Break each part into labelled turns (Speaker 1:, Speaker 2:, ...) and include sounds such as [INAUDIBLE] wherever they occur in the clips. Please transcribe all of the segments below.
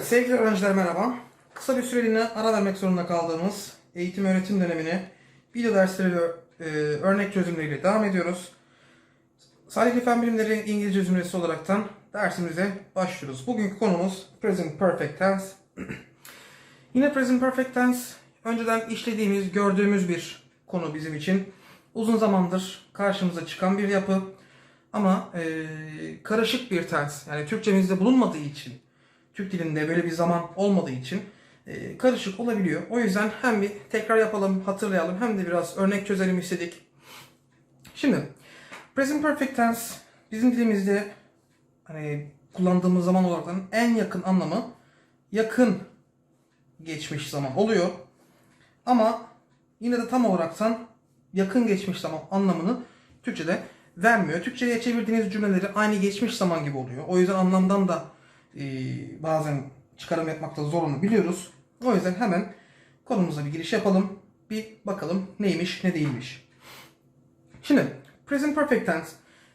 Speaker 1: Evet sevgili öğrenciler merhaba. Kısa bir süreliğine ara vermek zorunda kaldığımız eğitim öğretim dönemine video dersleri e, örnek çözümleriyle devam ediyoruz. Salih Fen Bilimleri İngilizce cümlesi olaraktan dersimize başlıyoruz. Bugünkü konumuz Present Perfect Tense. [CLEARS THROAT] Yine Present Perfect Tense önceden işlediğimiz, gördüğümüz bir konu bizim için. Uzun zamandır karşımıza çıkan bir yapı. Ama e, karışık bir tens. Yani Türkçemizde bulunmadığı için, Türk dilinde böyle bir zaman olmadığı için e, karışık olabiliyor. O yüzden hem bir tekrar yapalım, hatırlayalım hem de biraz örnek çözelim istedik. Şimdi present perfect tense bizim dilimizde hani kullandığımız zaman olarak en yakın anlamı yakın geçmiş zaman oluyor. Ama yine de tam olaraktan yakın geçmiş zaman anlamını Türkçe'de vermiyor. Türkçe'ye çevirdiğiniz cümleleri aynı geçmiş zaman gibi oluyor. O yüzden anlamdan da e, bazen çıkarım yapmakta zorlanabiliyoruz. O yüzden hemen konumuza bir giriş yapalım. Bir bakalım neymiş ne değilmiş. Şimdi present perfect tense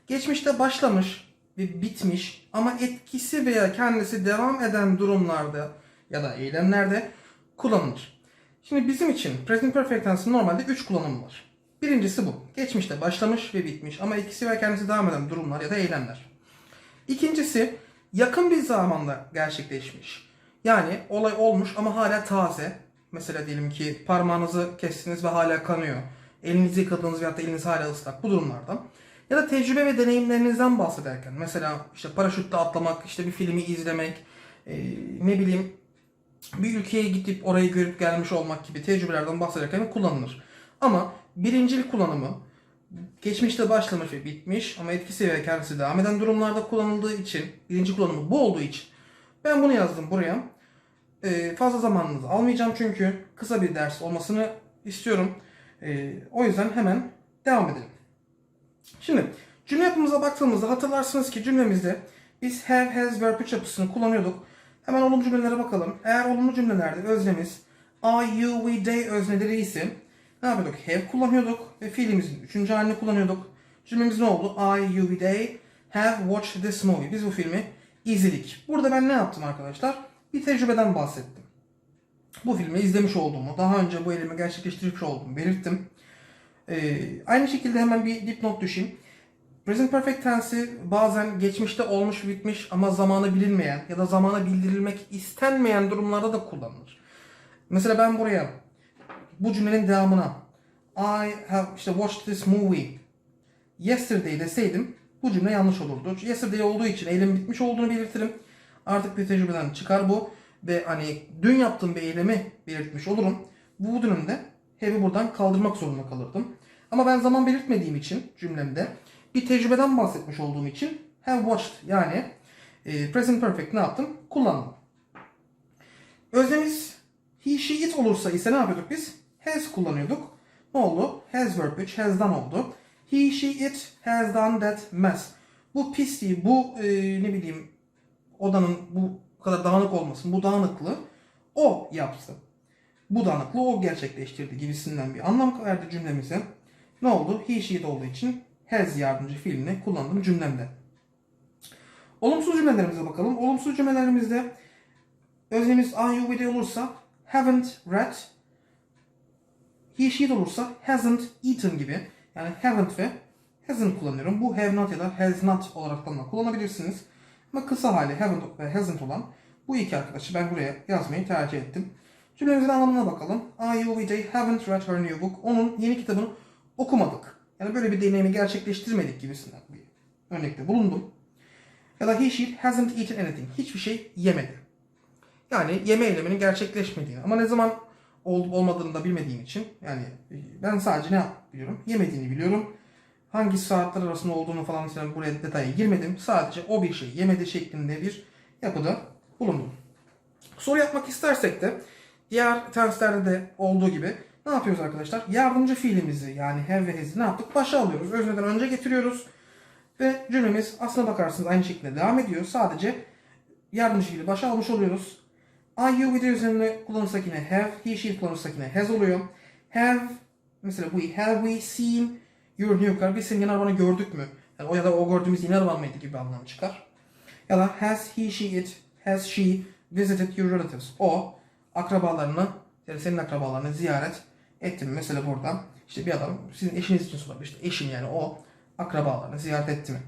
Speaker 1: geçmişte başlamış ve bitmiş ama etkisi veya kendisi devam eden durumlarda ya da eylemlerde kullanılır. Şimdi bizim için present perfect tense'in normalde 3 kullanımı var. Birincisi bu. Geçmişte başlamış ve bitmiş ama etkisi ve kendisi devam eden durumlar ya da eylemler. İkincisi yakın bir zamanda gerçekleşmiş. Yani olay olmuş ama hala taze. Mesela diyelim ki parmağınızı kestiniz ve hala kanıyor. Elinizi yıkadınız veyahut da eliniz hala ıslak bu durumlardan. Ya da tecrübe ve deneyimlerinizden bahsederken mesela işte paraşütle atlamak, işte bir filmi izlemek, e, ne bileyim bir ülkeye gidip orayı görüp gelmiş olmak gibi tecrübelerden bahsederken kullanılır. Ama birincil kullanımı geçmişte başlamış ve bitmiş ama etkisi ve kendisi devam eden durumlarda kullanıldığı için birinci kullanımı bu olduğu için ben bunu yazdım buraya. Ee, fazla zamanınızı almayacağım çünkü kısa bir ders olmasını istiyorum. Ee, o yüzden hemen devam edelim. Şimdi cümle yapımıza baktığımızda hatırlarsınız ki cümlemizde biz have, has, verb üç yapısını kullanıyorduk. Hemen olumlu cümlelere bakalım. Eğer olumlu cümlelerde öznemiz I, you, we, they özneleri ise ne yapıyorduk? Have kullanıyorduk ve fiilimizin üçüncü halini kullanıyorduk. Cümlemiz ne oldu? I, you, they have watched this movie. Biz bu filmi izledik. Burada ben ne yaptım arkadaşlar? Bir tecrübeden bahsettim. Bu filmi izlemiş olduğumu, daha önce bu eylemi gerçekleştirmiş olduğumu belirttim. Ee, aynı şekilde hemen bir dipnot düşeyim. Present Perfect Tense'i bazen geçmişte olmuş bitmiş ama zamanı bilinmeyen ya da zamana bildirilmek istenmeyen durumlarda da kullanılır. Mesela ben buraya bu cümlenin devamına I have işte watched this movie yesterday deseydim bu cümle yanlış olurdu. Yesterday olduğu için eylem bitmiş olduğunu belirtirim. Artık bir tecrübeden çıkar bu ve hani dün yaptığım bir eylemi belirtmiş olurum. Bu dönemde have'i buradan kaldırmak zorunda kalırdım. Ama ben zaman belirtmediğim için cümlemde bir tecrübeden bahsetmiş olduğum için have watched yani e, present perfect ne yaptım? Kullandım. Öznemiz he, she, it olursa ise ne yapıyorduk biz? Has kullanıyorduk. Ne oldu? Has verb 3, has done oldu. He, she, it has done that mess. Bu pisliği, bu e, ne bileyim odanın bu kadar dağınık olmasın, bu dağınıklığı o yaptı. Bu dağınıklığı o gerçekleştirdi gibisinden bir anlam verdi cümlemize. Ne oldu? He, she, it olduğu için has yardımcı fiilini kullandım cümlemde. Olumsuz cümlelerimize bakalım. Olumsuz cümlelerimizde öznemiz I, you, we, they olursa haven't read, he, she olursa hasn't eaten gibi. Yani haven't ve hasn't kullanıyorum. Bu have not ya da has not olarak da kullanabilirsiniz. Ama kısa hali haven't ve hasn't olan bu iki arkadaşı ben buraya yazmayı tercih ettim. Cümlemizin anlamına bakalım. I, you, we, they haven't read her new book. Onun yeni kitabını okumadık. Yani böyle bir deneyimi gerçekleştirmedik gibisinden bir örnekte bulundum. Ya da he, she hasn't eaten anything. Hiçbir şey yemedi. Yani yeme eyleminin gerçekleşmediğini ama ne zaman olup olmadığını da bilmediğim için yani ben sadece ne biliyorum? Yemediğini biliyorum. Hangi saatler arasında olduğunu falan filan buraya detaya girmedim. Sadece o bir şey yemedi şeklinde bir yapıda bulundum. Soru yapmak istersek de diğer tenslerde de olduğu gibi ne yapıyoruz arkadaşlar? Yardımcı fiilimizi yani have ve has'i ne yaptık? Başa alıyoruz. Özneden önce getiriyoruz. Ve cümlemiz aslına bakarsınız aynı şekilde devam ediyor. Sadece yardımcı fiili başa almış oluyoruz. I, you, we, they üzerine kullanırsak yine have, he, she kullanırsak yine has oluyor. Have, mesela we, have we seen your new car? Biz senin yeni arabanı gördük mü? Yani o ya da o gördüğümüz yeni araban mıydı gibi bir anlam çıkar. Ya da has he, she, it, has she visited your relatives. O akrabalarını yani senin akrabalarını ziyaret etti mi? Mesela burada işte bir adam sizin eşiniz için sorabilir. İşte eşim yani o akrabalarını ziyaret etti mi?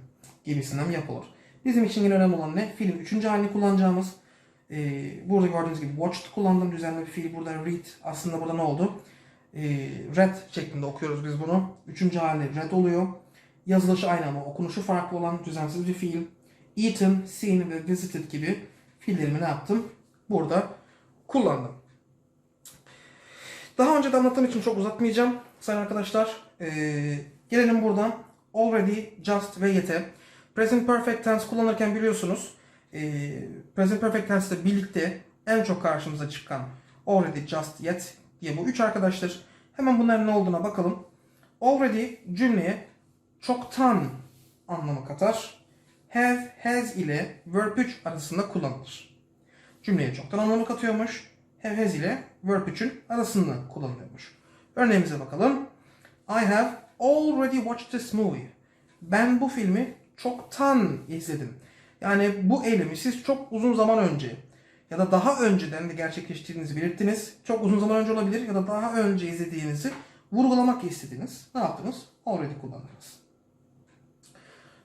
Speaker 1: Gibisinden yapılır. Bizim için yine önemli olan ne? Film üçüncü halini kullanacağımız. Ee, burada gördüğünüz gibi watched kullandım düzenli bir fiil. Burada read aslında burada ne oldu? Ee, read şeklinde okuyoruz biz bunu. Üçüncü hali read oluyor. Yazılışı aynı ama okunuşu farklı olan düzensiz bir fiil. Eaten, seen ve visited gibi fiillerimi ne yaptım? Burada kullandım. Daha önce de anlattığım için çok uzatmayacağım sayın arkadaşlar. Ee, gelelim buradan already, just ve yet'e. Present perfect tense kullanırken biliyorsunuz e, present perfect tense ile birlikte en çok karşımıza çıkan already, just, yet diye bu üç arkadaştır. Hemen bunların ne olduğuna bakalım. Already cümleye çoktan anlamı katar. Have, has ile verb 3 arasında kullanılır. Cümleye çoktan anlamı katıyormuş. Have, has ile verb 3'ün arasında kullanılıyormuş. Örneğimize bakalım. I have already watched this movie. Ben bu filmi çoktan izledim. Yani bu eylemi siz çok uzun zaman önce ya da daha önceden de gerçekleştirdiğinizi belirttiniz. Çok uzun zaman önce olabilir ya da daha önce izlediğinizi vurgulamak istediniz. Ne yaptınız? Already kullandınız.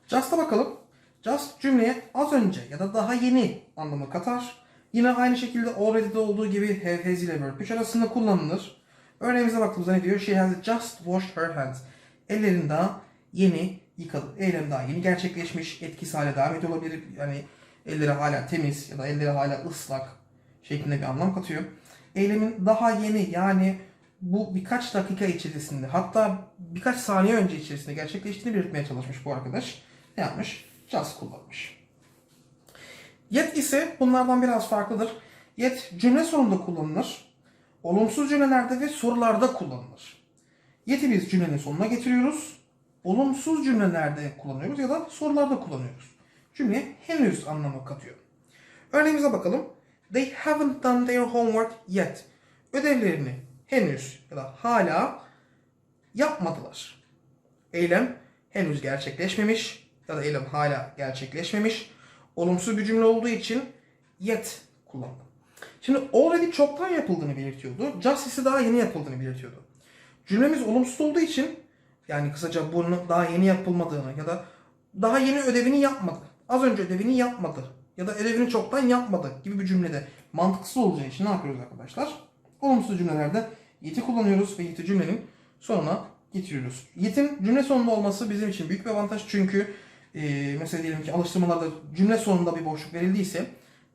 Speaker 1: Just'a bakalım. Just cümleye az önce ya da daha yeni anlamı katar. Yine aynı şekilde already'de olduğu gibi have, has ile verb 3 arasında kullanılır. Örneğimize baktığımızda ne diyor? She has just washed her hands. Ellerini daha yeni yıkadı. Eylem daha yeni gerçekleşmiş. Etkisi hala devam ediyor olabilir. Yani elleri hala temiz ya da elleri hala ıslak şeklinde bir anlam katıyor. Eylemin daha yeni yani bu birkaç dakika içerisinde hatta birkaç saniye önce içerisinde gerçekleştiğini belirtmeye çalışmış bu arkadaş. Ne yapmış? Just kullanmış. Yet ise bunlardan biraz farklıdır. Yet cümle sonunda kullanılır. Olumsuz cümlelerde ve sorularda kullanılır. Yet'i biz cümlenin sonuna getiriyoruz. Olumsuz cümlelerde kullanıyoruz ya da sorularda kullanıyoruz. Cümleye henüz anlamı katıyor. Örneğimize bakalım. They haven't done their homework yet. Ödevlerini henüz ya da hala yapmadılar. Eylem henüz gerçekleşmemiş ya da eylem hala gerçekleşmemiş. Olumsuz bir cümle olduğu için yet kullandım. Şimdi already çoktan yapıldığını belirtiyordu. Just ise daha yeni yapıldığını belirtiyordu. Cümlemiz olumsuz olduğu için yani kısaca bunun daha yeni yapılmadığını ya da daha yeni ödevini yapmadı. Az önce ödevini yapmadı ya da ödevini çoktan yapmadı gibi bir cümlede mantıksız olacağı için ne yapıyoruz arkadaşlar? Olumsuz cümlelerde yet'i kullanıyoruz ve yet'i cümlenin sonuna getiriyoruz. Yet'in cümle sonunda olması bizim için büyük bir avantaj çünkü e, mesela diyelim ki alıştırmalarda cümle sonunda bir boşluk verildiyse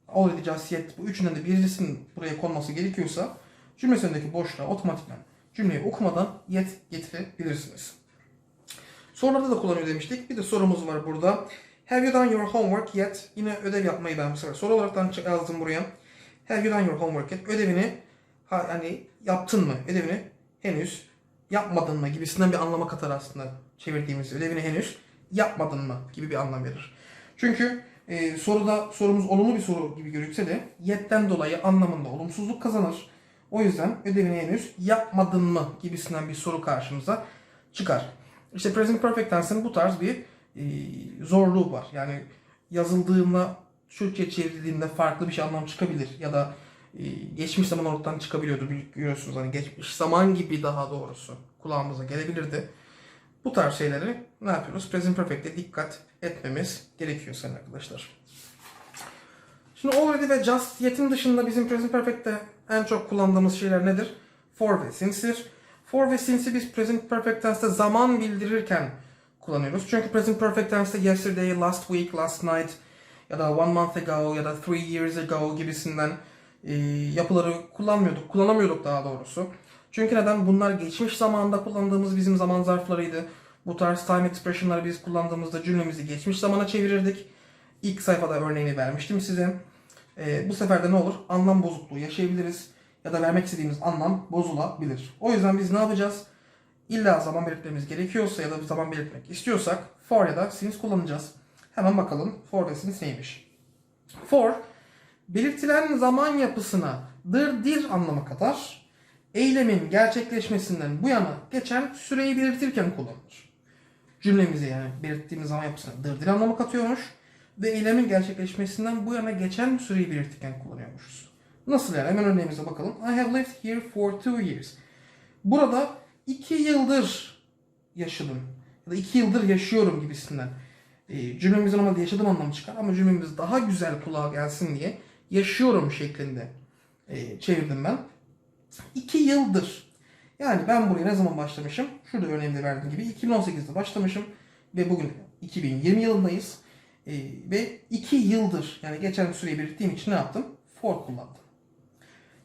Speaker 1: already just yet bu üçünden de birincisinin buraya konması gerekiyorsa cümle sonundaki boşluğa otomatikman cümleyi okumadan yet getirebilirsiniz. Sorularda da kullanıyor demiştik. Bir de sorumuz var burada. Have you done your homework yet? Yine ödev yapmayı ben bu sefer soru olarak yazdım buraya. Have you done your homework yet? Ödevini ha, hani yaptın mı? Ödevini henüz yapmadın mı gibisinden bir anlama katar aslında çevirdiğimiz ödevini henüz yapmadın mı gibi bir anlam verir. Çünkü e, soruda sorumuz olumlu bir soru gibi görükse de yet'ten dolayı anlamında olumsuzluk kazanır. O yüzden ödevini henüz yapmadın mı gibisinden bir soru karşımıza çıkar. İşte present perfect tense'in bu tarz bir e, zorluğu var. Yani yazıldığında Türkçe çevrildiğinde farklı bir şey anlam çıkabilir ya da e, geçmiş zaman ortadan çıkabiliyordu biliyorsunuz hani geçmiş zaman gibi daha doğrusu kulağımıza gelebilirdi. Bu tarz şeyleri ne yapıyoruz? Present perfect'te dikkat etmemiz gerekiyor sayın arkadaşlar. Şimdi already ve just yet'in dışında bizim present perfect'te en çok kullandığımız şeyler nedir? For ve since'tir. For ve since'i biz present perfect tense'te zaman bildirirken kullanıyoruz. Çünkü present perfect tense'te yesterday, last week, last night ya da one month ago ya da three years ago gibisinden e, yapıları kullanmıyorduk. Kullanamıyorduk daha doğrusu. Çünkü neden? Bunlar geçmiş zamanda kullandığımız bizim zaman zarflarıydı. Bu tarz time expression'ları biz kullandığımızda cümlemizi geçmiş zamana çevirirdik. İlk sayfada örneğini vermiştim size. E, bu sefer de ne olur? Anlam bozukluğu yaşayabiliriz ya da vermek istediğimiz anlam bozulabilir. O yüzden biz ne yapacağız? İlla zaman belirtmemiz gerekiyorsa ya da bir zaman belirtmek istiyorsak for ya da since kullanacağız. Hemen bakalım for ve since neymiş? For belirtilen zaman yapısına dır dir anlamı kadar eylemin gerçekleşmesinden bu yana geçen süreyi belirtirken kullanılır. Cümlemize yani belirttiğimiz zaman yapısına dır dir anlamı katıyormuş ve eylemin gerçekleşmesinden bu yana geçen süreyi belirtirken kullanıyormuşuz. Nasıl yani? Hemen örneğimize bakalım. I have lived here for two years. Burada iki yıldır yaşadım. Ya da iki yıldır yaşıyorum gibisinden. E, cümlemizin normalde yaşadığım anlamı çıkar ama cümlemiz daha güzel kulağa gelsin diye yaşıyorum şeklinde e, çevirdim ben. İki yıldır. Yani ben buraya ne zaman başlamışım? Şurada örneğimde verdiğim gibi 2018'de başlamışım ve bugün 2020 yılındayız. E, ve iki yıldır yani geçen süreyi belirttiğim için ne yaptım? For kullandım.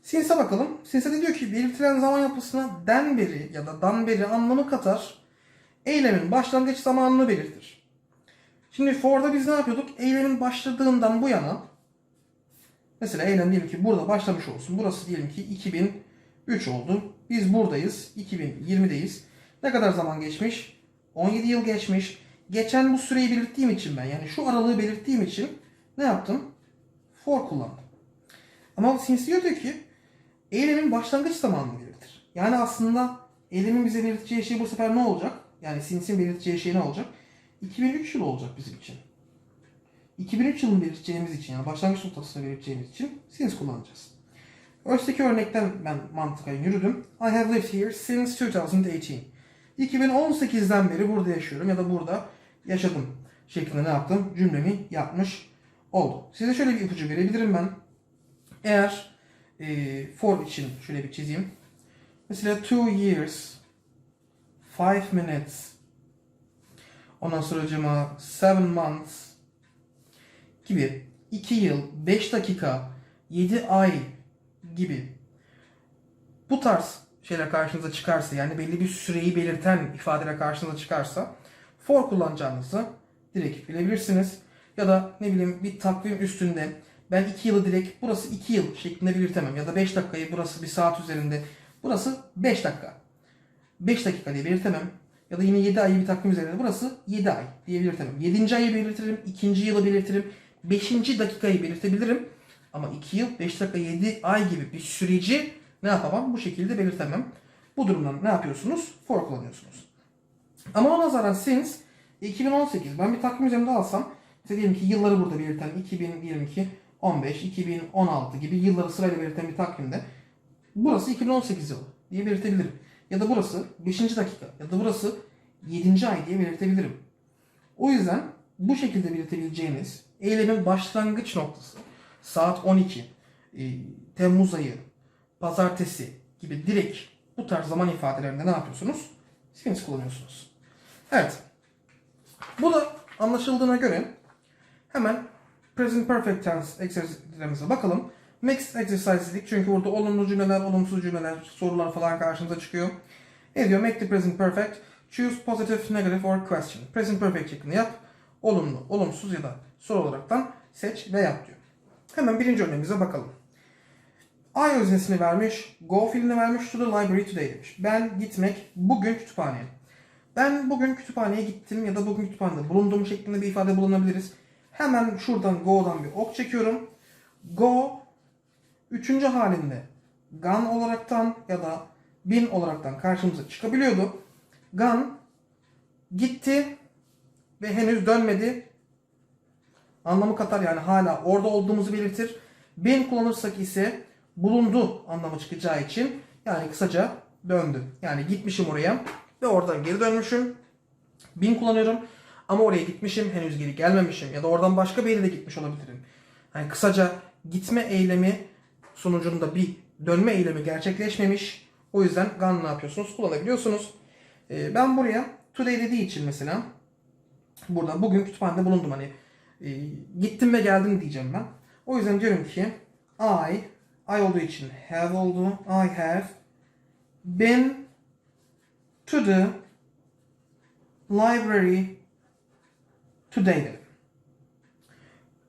Speaker 1: Since'e bakalım. Since de diyor ki belirtilen zaman yapısına den beri ya da dan beri anlamı katar. Eylemin başlangıç zamanını belirtir. Şimdi for'da biz ne yapıyorduk? Eylemin başladığından bu yana mesela eylem diyelim ki burada başlamış olsun. Burası diyelim ki 2003 oldu. Biz buradayız. 2020'deyiz. Ne kadar zaman geçmiş? 17 yıl geçmiş. Geçen bu süreyi belirttiğim için ben yani şu aralığı belirttiğim için ne yaptım? For kullandım. Ama sinsi diyor ki eylemin başlangıç zamanını belirtir. Yani aslında eylemin bize belirteceği şey bu sefer ne olacak? Yani sinsin belirteceği şey ne olacak? 2003 yılı olacak bizim için. 2003 yılını belirteceğimiz için yani başlangıç noktasını belirteceğimiz için since kullanacağız. Öteki örnekten ben mantıken yürüdüm. I have lived here since 2018. 2018'den beri burada yaşıyorum ya da burada yaşadım şeklinde ne yaptım? Cümlemi yapmış oldum. Size şöyle bir ipucu verebilirim ben. Eğer e, for için şöyle bir çizeyim. Mesela two years, five minutes, ondan sonra cıma seven months gibi 2 yıl, 5 dakika, 7 ay gibi bu tarz şeyler karşınıza çıkarsa yani belli bir süreyi belirten ifadeler karşınıza çıkarsa for kullanacağınızı direkt bilebilirsiniz. Ya da ne bileyim bir takvim üstünde ben 2 yılı direkt burası 2 yıl şeklinde belirtemem. Ya da 5 dakikayı burası bir saat üzerinde burası 5 dakika. 5 dakika diye belirtemem. Ya da yine 7 ayı bir takvim üzerinde burası 7 ay diye belirtemem. 7. ayı belirtirim, 2. yılı belirtirim, 5. dakikayı belirtebilirim. Ama 2 yıl, 5 dakika, 7 ay gibi bir süreci ne yapamam? Bu şekilde belirtemem. Bu durumdan ne yapıyorsunuz? For kullanıyorsunuz. Ama ona nazaran since 2018 ben bir takvim üzerinde alsam işte diyelim ki yılları burada belirten 2022, 15, 2016 gibi yılları sırayla belirten bir takvimde burası 2018 yılı diye belirtebilirim. Ya da burası 5. dakika ya da burası 7. ay diye belirtebilirim. O yüzden bu şekilde belirtebileceğiniz eylemin başlangıç noktası saat 12, e, Temmuz ayı, pazartesi gibi direkt bu tarz zaman ifadelerinde ne yapıyorsunuz? Since kullanıyorsunuz. Evet. Bu da anlaşıldığına göre hemen present perfect tense egzersizlerimize bakalım. Mixed exercise dedik çünkü burada olumlu cümleler, olumsuz cümleler, sorular falan karşımıza çıkıyor. Ne diyor? Make the present perfect. Choose positive, negative or question. Present perfect şeklinde yap. Olumlu, olumsuz ya da soru olaraktan seç ve yap diyor. Hemen birinci örneğimize bakalım. I öznesini vermiş, go fiilini vermiş, to the library today demiş. Ben gitmek bugün kütüphaneye. Ben bugün kütüphaneye gittim ya da bugün kütüphanede bulundum şeklinde bir ifade bulunabiliriz. Hemen şuradan go'dan bir ok çekiyorum. Go üçüncü halinde gone olaraktan ya da been olaraktan karşımıza çıkabiliyordu. Gone gitti ve henüz dönmedi. Anlamı katar yani hala orada olduğumuzu belirtir. Been kullanırsak ise bulundu anlamı çıkacağı için yani kısaca döndü. Yani gitmişim oraya ve oradan geri dönmüşüm. Bin kullanıyorum ama oraya gitmişim henüz geri gelmemişim ya da oradan başka bir yere de gitmiş olabilirim. Yani kısaca gitme eylemi sonucunda bir dönme eylemi gerçekleşmemiş. O yüzden gone ne yapıyorsunuz? Kullanabiliyorsunuz. Ee, ben buraya today dediği için mesela burada bugün kütüphanede bulundum hani e, gittim ve geldim diyeceğim ben. O yüzden diyorum ki I I olduğu için have oldu. I have been to the library today.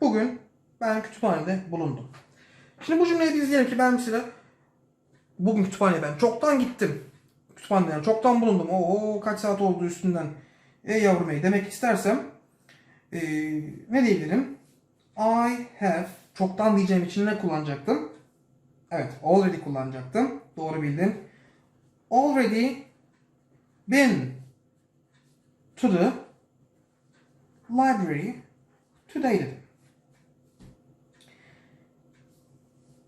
Speaker 1: Bugün ben kütüphanede bulundum. Şimdi bu cümleyi biz diyelim ki ben mesela bugün kütüphaneye ben çoktan gittim. Kütüphanede yani çoktan bulundum. Oo kaç saat oldu üstünden. Ey yavrum ey demek istersem ee, ne diyebilirim? I have çoktan diyeceğim için ne kullanacaktım? Evet, already kullanacaktım. Doğru bildim. Already been to the library today dedim.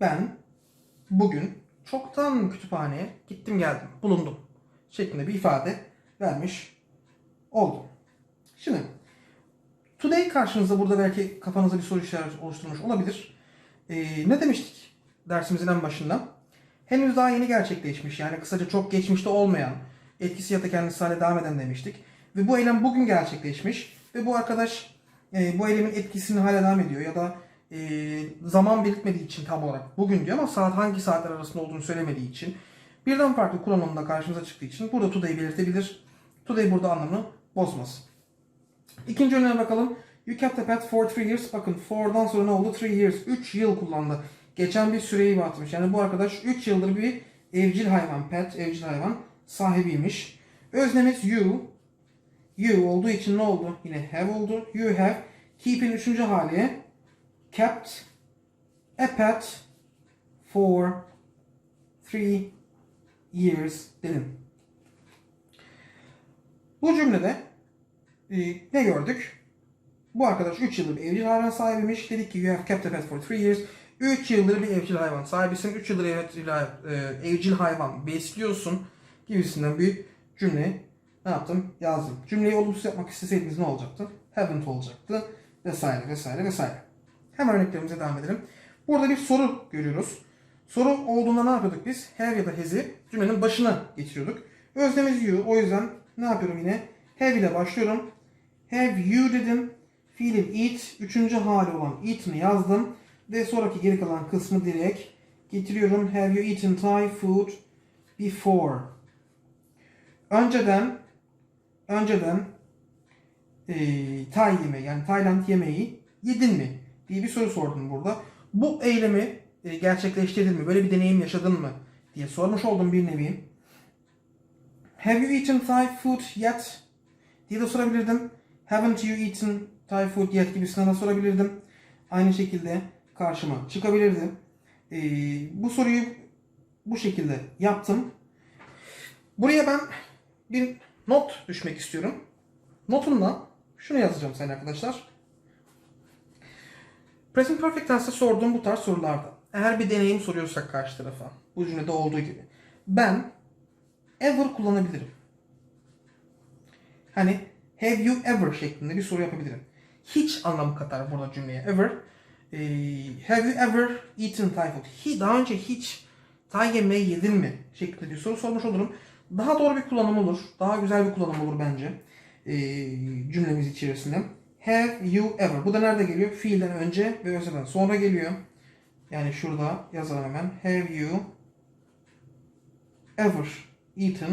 Speaker 1: Ben bugün çoktan kütüphaneye gittim geldim, bulundum şeklinde bir ifade vermiş oldum. Şimdi today karşınızda burada belki kafanızda bir soru işareti oluşturmuş olabilir. Ee, ne demiştik dersimizin en başında? Henüz daha yeni gerçekleşmiş yani kısaca çok geçmişte olmayan etkisi ya da kendisi hale devam eden demiştik. Ve bu eylem bugün gerçekleşmiş ve bu arkadaş e, bu eylemin etkisini hala devam ediyor ya da e, zaman belirtmediği için tam olarak bugün diyor ama saat hangi saatler arasında olduğunu söylemediği için birden farklı kullanımda karşımıza çıktığı için burada today'i belirtebilir. Today burada anlamını bozmaz. İkinci örneğe bakalım. You kept a pet for three years. Bakın for'dan sonra ne oldu? Three years. 3 yıl kullandı. Geçen bir süreyi batmış. Yani bu arkadaş 3 yıldır bir evcil hayvan, pet, evcil hayvan sahibiymiş. Öznemiz you. You olduğu için ne oldu? Yine have oldu. You have. Keep'in üçüncü hali. Kept a pet for three years dedim. Bu cümlede e, ne gördük? Bu arkadaş 3 yıldır bir evcil hayvan sahibiymiş. Dedik ki you have kept a pet for 3 years. 3 yıldır bir evcil hayvan sahibisin. 3 yıldır e, evcil hayvan besliyorsun gibisinden bir cümle ne yaptım? Yazdım. Cümleyi olumsuz yapmak isteseydiniz ne olacaktı? Haven't olacaktı. Vesaire vesaire vesaire. Hemen örneklerimize devam edelim. Burada bir soru görüyoruz. Soru olduğunda ne yapıyorduk biz? Have ya da has'i cümlenin başına getiriyorduk. Öznemiz you. O yüzden ne yapıyorum yine? Have ile başlıyorum. Have you dedim. Fiilin eat. Üçüncü hali olan eat'ini yazdım. Ve sonraki geri kalan kısmı direkt getiriyorum. Have you eaten Thai food before? Önceden önceden eee Tay yemeği yani Tayland yemeği yedin mi diye bir soru sordum burada. Bu eylemi e, gerçekleştirdin mi? Böyle bir deneyim yaşadın mı? diye sormuş oldum bir nevi. Have you eaten Thai food yet? diye de sorabilirdim. Haven't you eaten Thai food yet gibisinden de sorabilirdim. Aynı şekilde karşıma çıkabilirdi. Ee, bu soruyu bu şekilde yaptım. Buraya ben bir not düşmek istiyorum. Notumda şunu yazacağım sayın arkadaşlar. Present Perfect Tense'te sorduğum bu tarz sorularda eğer bir deneyim soruyorsak karşı tarafa bu cümlede olduğu gibi ben ever kullanabilirim. Hani have you ever şeklinde bir soru yapabilirim. Hiç anlamı katar burada cümleye. Ever. Ee, have you ever eaten Thai food? Hi, daha önce hiç Thai yemeği yedin mi? şeklinde bir soru sormuş olurum. Daha doğru bir kullanım olur. Daha güzel bir kullanım olur bence. Ee, cümlemiz içerisinde. Have you ever? Bu da nerede geliyor? Fiilden önce ve özelden sonra geliyor. Yani şurada yazalım hemen. Have you ever eaten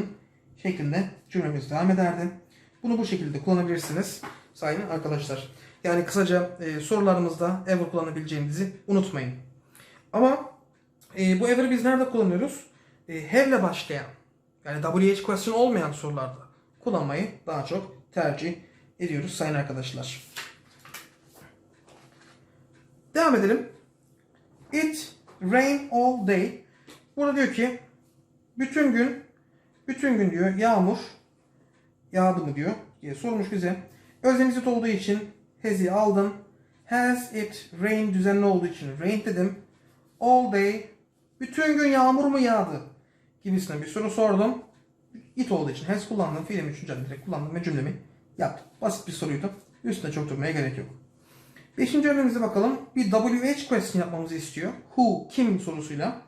Speaker 1: şeklinde cümlemiz devam ederdi. Bunu bu şekilde kullanabilirsiniz sayın arkadaşlar. Yani kısaca e, sorularımızda ever kullanabileceğinizi unutmayın. Ama e, bu ever'ı biz nerede kullanıyoruz? E, have ile başlayan yani WH question olmayan sorularda kullanmayı daha çok tercih ediyoruz sayın arkadaşlar. Devam edelim. It rain all day. Burada diyor ki bütün gün bütün gün diyor yağmur yağdı mı diyor diye sormuş bize. Özlemizit olduğu için has'i aldım. Has it rained düzenli olduğu için rain dedim. All day bütün gün yağmur mu yağdı gibisine bir soru sordum. It olduğu için has kullandım. Fiilimi üçüncü halde direkt kullandım ve cümlemi yaptım. Basit bir soruydu. Üstüne çok durmaya gerek yok. Beşinci örneğimize bakalım. Bir WH question yapmamızı istiyor. Who, kim sorusuyla.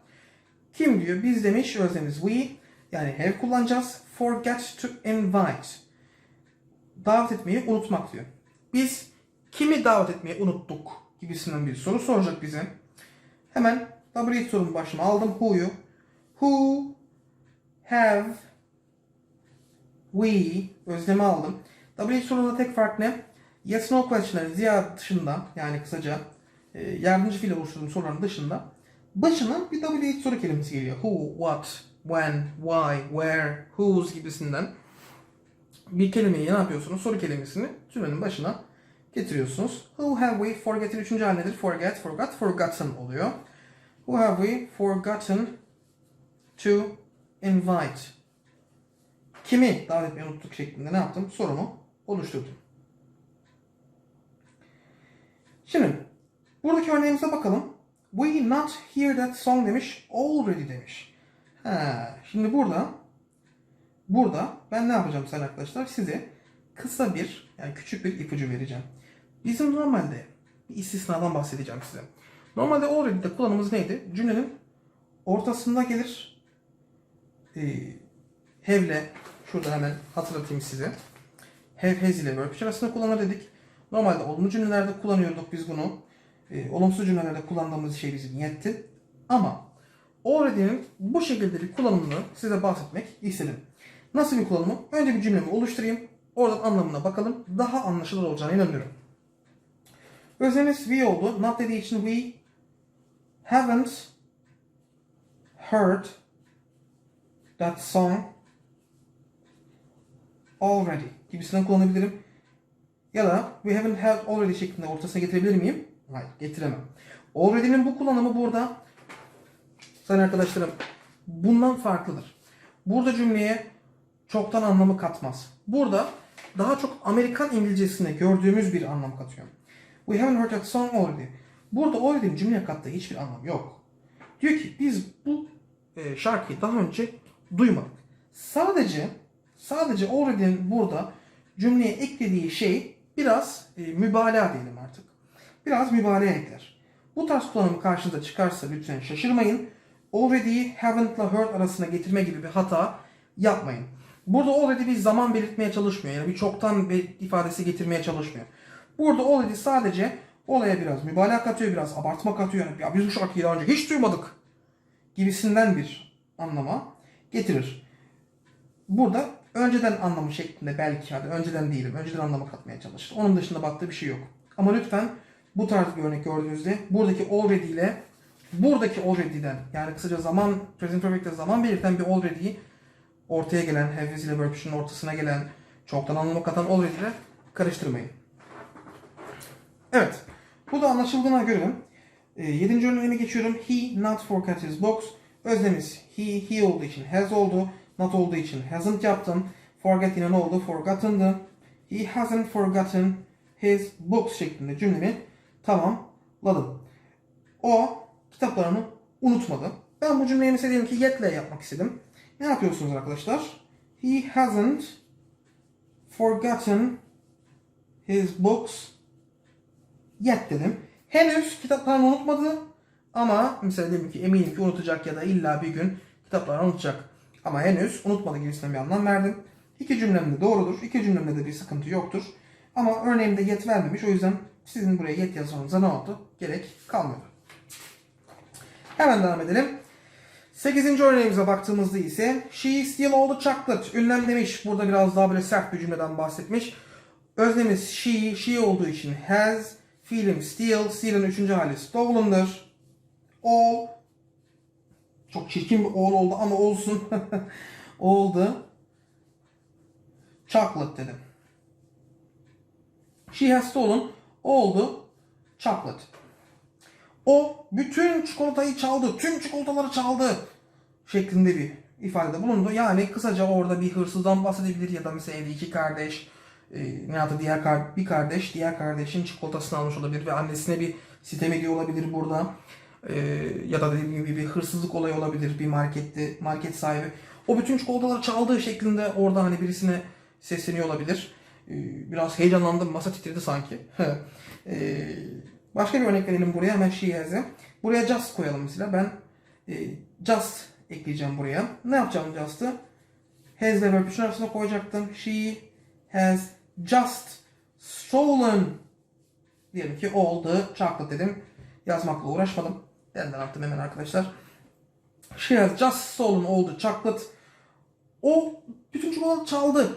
Speaker 1: Kim diyor? Biz demiş özlemiz we. Yani have kullanacağız. Forget to invite. Davet etmeyi unutmak diyor. Biz kimi davet etmeyi unuttuk gibisinden bir soru soracak bize. Hemen WH sorunun başına aldım. Who'yu. Who have we özlemi aldım. WH sorununda tek fark ne? Yes no question'ların ziyade dışında yani kısaca e, yardımcı fiil oluşturduğum soruların dışında başına bir WH soru kelimesi geliyor. Who, what, when, why, where, whose gibisinden bir kelimeyi ne yapıyorsunuz? Soru kelimesini cümlenin başına getiriyorsunuz. Who have we forget'in üçüncü hali nedir? Forget, forgot, forgotten oluyor. Who have we forgotten to invite? Kimi davet etmeyi unuttuk şeklinde ne yaptım? Sorumu oluşturdum. Şimdi buradaki örneğimize bakalım. We not hear that song demiş. Already demiş. Ha, şimdi burada burada ben ne yapacağım sen arkadaşlar? Size kısa bir yani küçük bir ipucu vereceğim. Bizim normalde bir istisnadan bahsedeceğim size. Normalde already'de kullanımız neydi? Cümlenin ortasında gelir. Ee, have'le şurada hemen hatırlatayım size. Have, has ile verb arasında kullanır dedik. Normalde olumlu cümlelerde kullanıyorduk biz bunu. Ee, olumsuz cümlelerde kullandığımız şey bizim yetti. Ama already'nin bu şekilde bir kullanımını size bahsetmek istedim. Nasıl bir kullanımı? Önce bir cümlemi oluşturayım. Oradan anlamına bakalım. Daha anlaşılır olacağına inanıyorum. Öznemiz we oldu. Not dediği için we haven't heard that song already gibisinden kullanabilirim. Ya da we haven't heard already şeklinde ortasına getirebilir miyim? Hayır, getiremem. Already'nin bu kullanımı burada sayın arkadaşlarım bundan farklıdır. Burada cümleye çoktan anlamı katmaz. Burada daha çok Amerikan İngilizcesinde gördüğümüz bir anlam katıyor. We haven't heard that song already. Burada already'nin cümleye kattığı hiçbir anlam yok. Diyor ki biz bu e, şarkıyı daha önce duymadık. Sadece sadece already'nin burada cümleye eklediği şey biraz e, mübalağa diyelim artık. Biraz mübalağa ekler. Bu tarz kullanımı karşınıza çıkarsa lütfen şaşırmayın. Already'yi haven't'la heard arasına getirme gibi bir hata yapmayın. Burada already bir zaman belirtmeye çalışmıyor. Yani bir çoktan bir ifadesi getirmeye çalışmıyor. Burada already sadece olaya biraz mübalağa katıyor, biraz abartma katıyor. Yani, ya biz bu şarkıyı daha önce hiç duymadık gibisinden bir anlama getirir. Burada önceden anlamı şeklinde belki hadi önceden değilim, önceden anlamı katmaya çalışır. Onun dışında baktığı bir şey yok. Ama lütfen bu tarz bir örnek gördüğünüzde buradaki already ile buradaki already'den yani kısaca zaman present perfect'te zaman belirten bir already'yi ortaya gelen have is ile verb ortasına gelen çoktan anlamı katan already ile karıştırmayın. Evet. Bu da anlaşıldığına göre e, yedinci örneğime geçiyorum. He not forgot his books. Özlemiz he, he olduğu için has oldu. Not olduğu için hasn't yaptım. Forget yine ne oldu? Forgotten'dı. He hasn't forgotten his books şeklinde cümlemi tamamladım. O kitaplarını unutmadı. Ben bu cümleyi mesela diyelim ki yet'le yapmak istedim. Ne yapıyorsunuz arkadaşlar? He hasn't forgotten his books yet dedim. Henüz kitaplarını unutmadı ama mesela dedim ki eminim ki unutacak ya da illa bir gün kitaplarını unutacak. Ama henüz unutmadı gibisinden bir anlam verdim. İki cümlem de doğrudur. İki cümlemde de bir sıkıntı yoktur. Ama örneğimde yet vermemiş. O yüzden sizin buraya yet yazmanıza ne oldu? Gerek kalmadı. Hemen devam edelim. Sekizinci örneğimize baktığımızda ise She still all the chocolate. Ünlem demiş. Burada biraz daha böyle sert bir cümleden bahsetmiş. Öznemiz she, she olduğu için has, fiilim steal, steal'in üçüncü hali stolen'dır. All, çok çirkin bir all oldu ama olsun. [LAUGHS] oldu. Chocolate dedim. She has stolen oldu chocolate. O bütün çikolatayı çaldı, tüm çikolataları çaldı şeklinde bir ifadede bulundu. Yani kısaca orada bir hırsızdan bahsedebilir ya da mesela evde iki kardeş e, ne yaptı diğer bir kardeş diğer kardeşin çikolatasını almış olabilir ve annesine bir sitem ediyor olabilir burada. E, ya da dediğim gibi bir hırsızlık olayı olabilir bir markette market sahibi. O bütün çikolataları çaldığı şeklinde orada hani birisine sesleniyor olabilir. E, biraz heyecanlandım masa titredi sanki. [LAUGHS] e, başka bir örnek verelim buraya hemen has'e. Buraya just koyalım mesela. Ben e, just ekleyeceğim buraya. Ne yapacağım just'ı? Has ile verb arasında koyacaktım. She has just stolen diyelim ki all the chocolate dedim. Yazmakla uğraşmadım. Benden attım hemen arkadaşlar. She has just stolen all the chocolate. O bütün çikolata çaldı.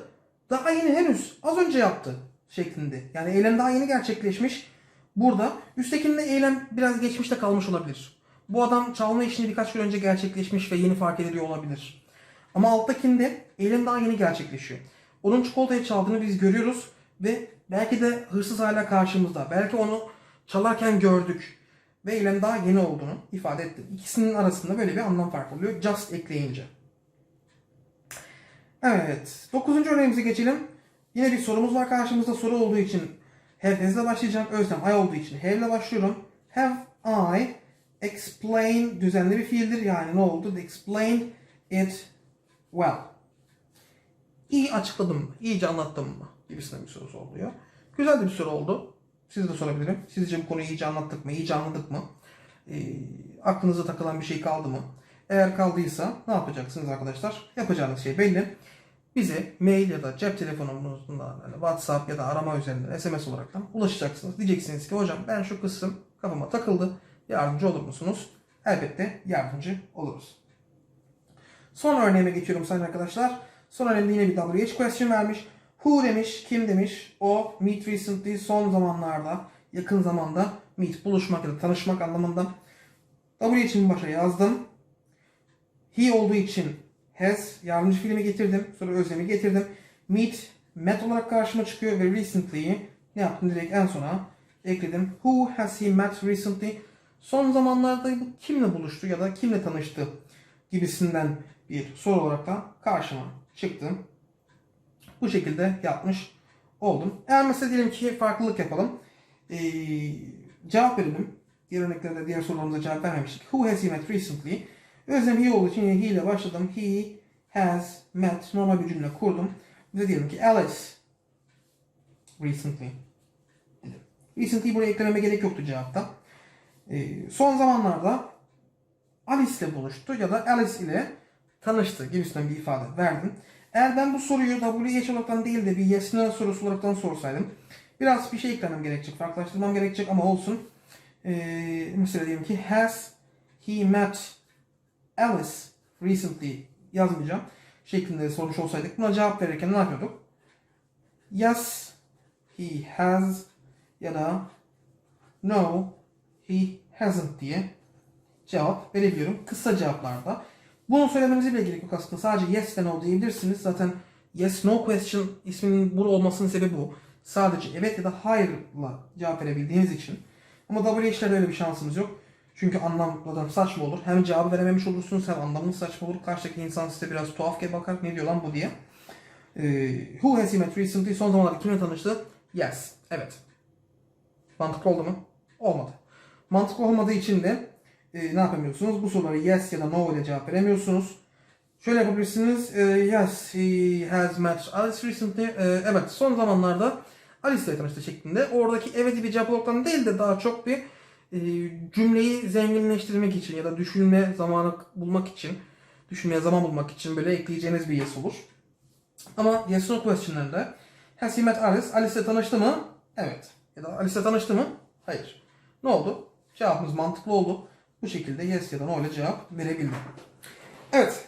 Speaker 1: Daha yeni henüz az önce yaptı şeklinde. Yani eylem daha yeni gerçekleşmiş. Burada üsttekinde eylem biraz geçmişte kalmış olabilir. Bu adam çalma işini birkaç gün önce gerçekleşmiş ve yeni fark ediliyor olabilir. Ama alttakinde eylem daha yeni gerçekleşiyor. Onun çikolatayı çaldığını biz görüyoruz ve belki de hırsız hala karşımızda. Belki onu çalarken gördük ve eylem daha yeni olduğunu ifade etti. İkisinin arasında böyle bir anlam farkı oluyor just ekleyince. Evet. Dokuzuncu örneğimize geçelim. Yine bir sorumuz var karşımızda. Soru olduğu için Have has'le başlayacağım. Özlem I olduğu için have ile başlıyorum. Have I explained düzenli bir fiildir. Yani ne oldu? Explained it well. İyi açıkladım mı? İyice anlattım mı? Gibisinden bir sorusu oluyor. Güzel de bir soru oldu. Size de sorabilirim. Sizce bu konuyu iyice anlattık mı? İyice anladık mı? Ee, aklınıza takılan bir şey kaldı mı? Eğer kaldıysa ne yapacaksınız arkadaşlar? Yapacağınız şey belli. Bize mail ya da cep telefonumuzdan yani WhatsApp ya da arama üzerinden SMS olaraktan ulaşacaksınız. Diyeceksiniz ki hocam ben şu kısım kafama takıldı. Yardımcı olur musunuz? Elbette yardımcı oluruz. Son örneğime geçiyorum sayın arkadaşlar. Son örneğimde yine bir WH question vermiş. Who demiş, kim demiş. O meet recently son zamanlarda, yakın zamanda meet buluşmak ya da tanışmak anlamında. W için başa yazdım. He olduğu için has yardımcı fiilimi getirdim. Sonra özlemi getirdim. Meet met olarak karşıma çıkıyor ve recently'yi ne yaptım direkt en sona ekledim. Who has he met recently? Son zamanlarda kimle buluştu ya da kimle tanıştı gibisinden bir soru olarak da karşıma çıktı. Bu şekilde yapmış oldum. Eğer mesela diyelim ki farklılık yapalım. Ee, cevap verelim. Diğer örneklerde diğer sorularımıza cevap vermemiştik. Who has he met recently? Özlem he olduğu için he ile başladım. He has met normal bir cümle kurdum. Ve diyelim ki Alice recently. Recently buraya eklememe gerek yoktu cevapta. Ee, son zamanlarda Alice ile buluştu ya da Alice ile tanıştı gibisinden bir ifade verdim. Eğer ben bu soruyu WH olaraktan değil de bir yes sorusu olaraktan sorsaydım biraz bir şey eklemem gerekecek, farklılaştırmam gerekecek ama olsun. Ee, mesela diyelim ki has he met Alice recently yazmayacağım şeklinde sormuş olsaydık buna cevap verirken ne yapıyorduk? Yes he has ya da no he hasn't diye cevap verebiliyorum. Kısa cevaplarda. Bunu söylemenize bile gerek yok aslında. Sadece yes ve no diyebilirsiniz. Zaten yes no question isminin bu olmasının sebebi bu. Sadece evet ya da hayırla cevap verebildiğiniz için. Ama WH'lerde öyle bir şansımız yok. Çünkü anlamladan saçma olur. Hem cevabı verememiş olursunuz hem anlamınız saçma olur. Karşıdaki insan size biraz tuhaf gibi bakar. Ne diyor lan bu diye. Ee, who has he met recently? Son zamanlarda kimle tanıştı? Yes. Evet. Mantıklı oldu mu? Olmadı. Mantıklı olmadığı için de e, ne yapamıyorsunuz? Bu sorulara yes ya da no ile cevap veremiyorsunuz. Şöyle yapabilirsiniz. E, yes, he has met Alice recently. E, evet, son zamanlarda Alice ile tanıştı şeklinde. Oradaki evet bir cevap olarak değil de daha çok bir e, cümleyi zenginleştirmek için ya da düşünme zamanı bulmak için, düşünmeye zaman bulmak için böyle ekleyeceğiniz bir yes olur. Ama yes no question'larda has he met Alice? Alice ile tanıştı mı? Evet. Ya da Alice ile tanıştı mı? Hayır. Ne oldu? Cevabımız mantıklı oldu. Bu şekilde yes ya da no ile cevap verebildim. Evet.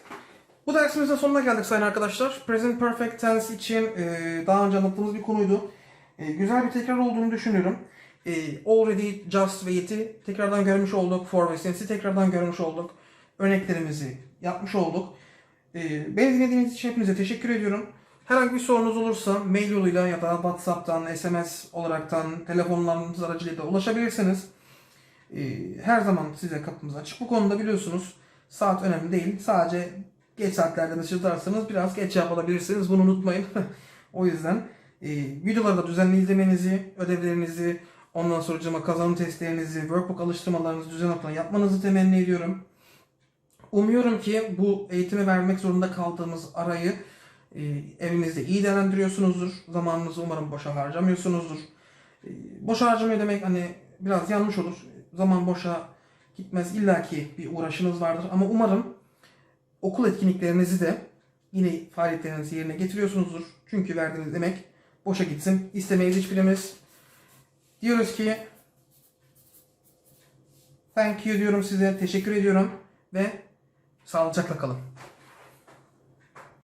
Speaker 1: Bu dersimizin sonuna geldik sayın arkadaşlar. Present Perfect Tense için e, daha önce anlattığımız bir konuydu. E, güzel bir tekrar olduğunu düşünüyorum. E, already, just ve yet'i tekrardan görmüş olduk. For ve since'i tekrardan görmüş olduk. Örneklerimizi yapmış olduk. E, beni dinlediğiniz için hepinize teşekkür ediyorum. Herhangi bir sorunuz olursa mail yoluyla ya da WhatsApp'tan, SMS olaraktan, telefonlarınız aracılığıyla ulaşabilirsiniz. Ee, her zaman size kapımız açık. Bu konuda biliyorsunuz saat önemli değil. Sadece geç saatlerde mesaj atarsanız biraz geç cevap alabilirsiniz. Bunu unutmayın. [LAUGHS] o yüzden e, videoları da düzenli izlemenizi, ödevlerinizi, ondan sonra kazanım testlerinizi, workbook alıştırmalarınızı düzenli olarak yapmanızı temenni ediyorum. Umuyorum ki bu eğitimi vermek zorunda kaldığımız arayı e, evinizde iyi değerlendiriyorsunuzdur. Zamanınızı umarım boşa harcamıyorsunuzdur. E, boşa harcamıyor demek hani biraz yanlış olur. Zaman boşa gitmez. İlla ki bir uğraşınız vardır. Ama umarım okul etkinliklerinizi de yine faaliyetlerinizi yerine getiriyorsunuzdur. Çünkü verdiğiniz emek boşa gitsin. İstemeyiz hiçbirimiz. Diyoruz ki thank you diyorum size. Teşekkür ediyorum ve sağlıcakla kalın.